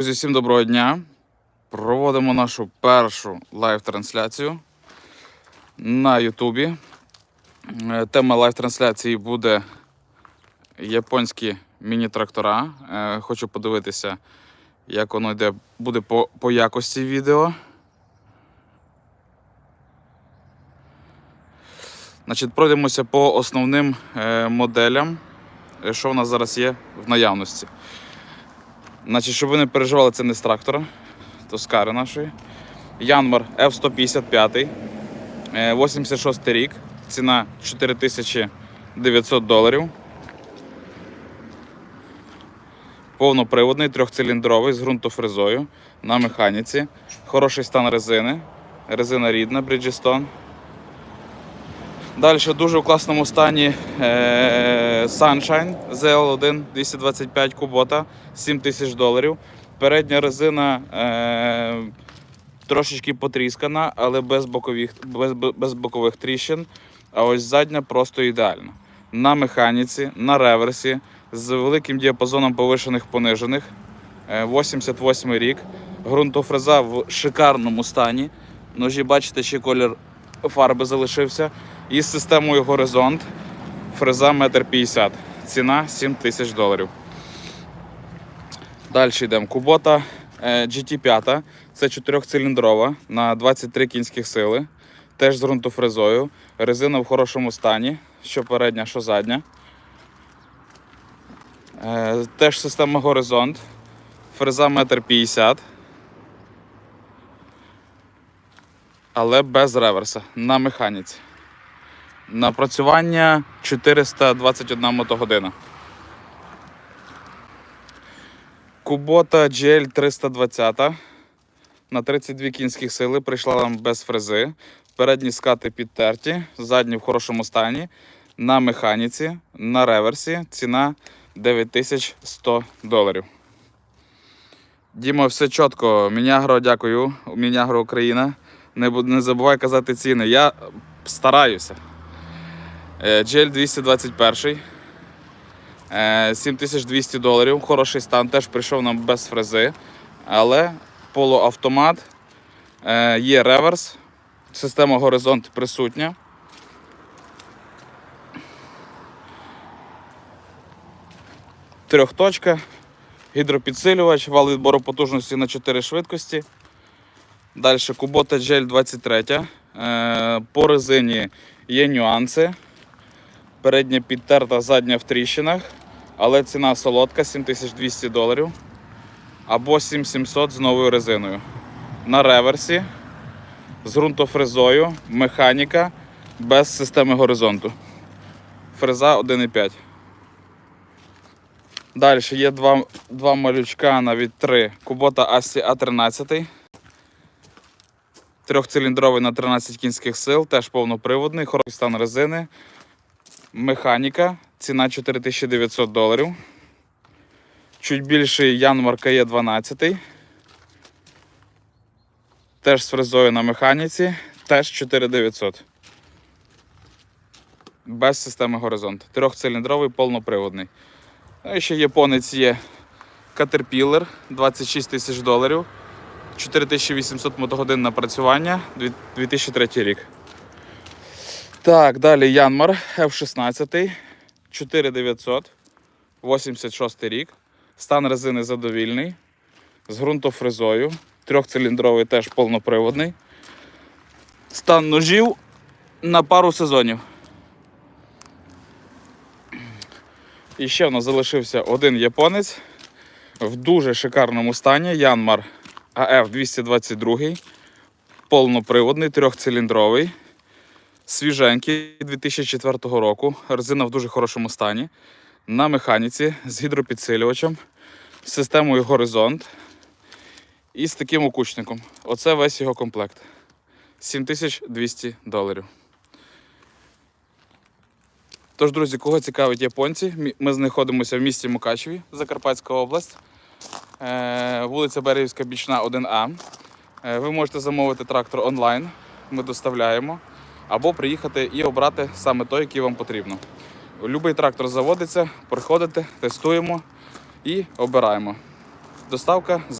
Друзі, всім доброго дня. Проводимо нашу першу лайв-трансляцію на Ютубі. Е, Тема лайв-трансляції буде японські міні-трактора. Е, Хочу подивитися, як воно йде, буде по, по якості відео. Значить, пройдемося по основним е, моделям, що в нас зараз є в наявності. Значить, щоб ви не переживали, це не з трактора, то з кари нашої. Янмар F155, е, 86 рік, ціна 4900 доларів. Повноприводний, трьохциліндровий з ґрунтофрезою на механіці. Хороший стан резини. Резина рідна, Bridgestone. Далі дуже в класному стані е, Sunshine ZL1 225 кубота 7 тисяч доларів. Передня резина е, трошечки потріскана, але без бокових, без, без бокових тріщин. А ось задня просто ідеальна. На механіці, на реверсі, з великим діапазоном повишених понижених. Е, 88 рік. Ґрунтофреза в шикарному стані. Ножі, бачите, ще колір фарби залишився. І з системою Горизонт фреза 1,50 м. Ціна 7 тисяч доларів. Далі йдемо. Кубота е, GT5. Це 4-циліндрова на 23 кінських сили. Теж з ґрунтофрезою. Резина в хорошому стані, що передня, що задня. Е, Теж система Горизонт. Фреза 1,50 м. Але без реверса на механіці. Напрацювання 421 мотогодина. Кубота GL 320 на 32 кінських сили прийшла нам без фрези. Передні скати підтерті, задні в хорошому стані. На механіці, на реверсі. Ціна 9100 доларів. Дімо, все чітко. Мінягро, дякую. Мінягро Україна. Не, не забувай казати ціни. Я стараюся. GL 221. е, 7200 доларів. Хороший стан, теж прийшов нам без фрези. Але полуавтомат. е, Є реверс. Система горизонт присутня. Трьохточка. Гідропідсилювач, вал відбору потужності на 4 швидкості. Далі Kubota GL 23. Е, По резині є нюанси. Передня підтерта, задня в тріщинах, але ціна солодка 7200 доларів. Або 7700 з новою резиною. На реверсі з ґрунтофрезою, механіка без системи горизонту. Фреза 1,5. Далі є два, два малючка навіть три. Кубота Асі А13. Трьохциліндровий на 13 кінських сил, теж повноприводний, хороший стан резини. Механіка, ціна 4900 доларів. Чуть більший Янмар є 12. Теж з фрезою на механіці, теж 4900. Без системи горизонт. Трьохциліндровий, повноприводний. І ще японець є Caterpillar 26 тисяч доларів. 4800 мотогодин напрацювання 2003 рік. Так, далі Янмар F16 4900 86 рік. Стан резини задовільний. З ґрунтофрезою. Трьохциліндровий теж повноприводний. Стан ножів на пару сезонів. І ще в нас залишився один японець в дуже шикарному стані. Янмар АФ 222, повноприводний, трьохциліндровий, свіженький 2004 року. Резина в дуже хорошому стані. На механіці з гідропідсилювачем, з системою Горизонт і з таким окучником. Оце весь його комплект. 7200 доларів. Тож, друзі, кого цікавить японці, ми знаходимося в місті Мукачеві, Закарпатська область, вулиця Берегівська Бічна 1А. Е, Ви можете замовити трактор онлайн, ми доставляємо, або приїхати і обрати саме той, який вам потрібно. Любий трактор заводиться, приходите, тестуємо і обираємо. Доставка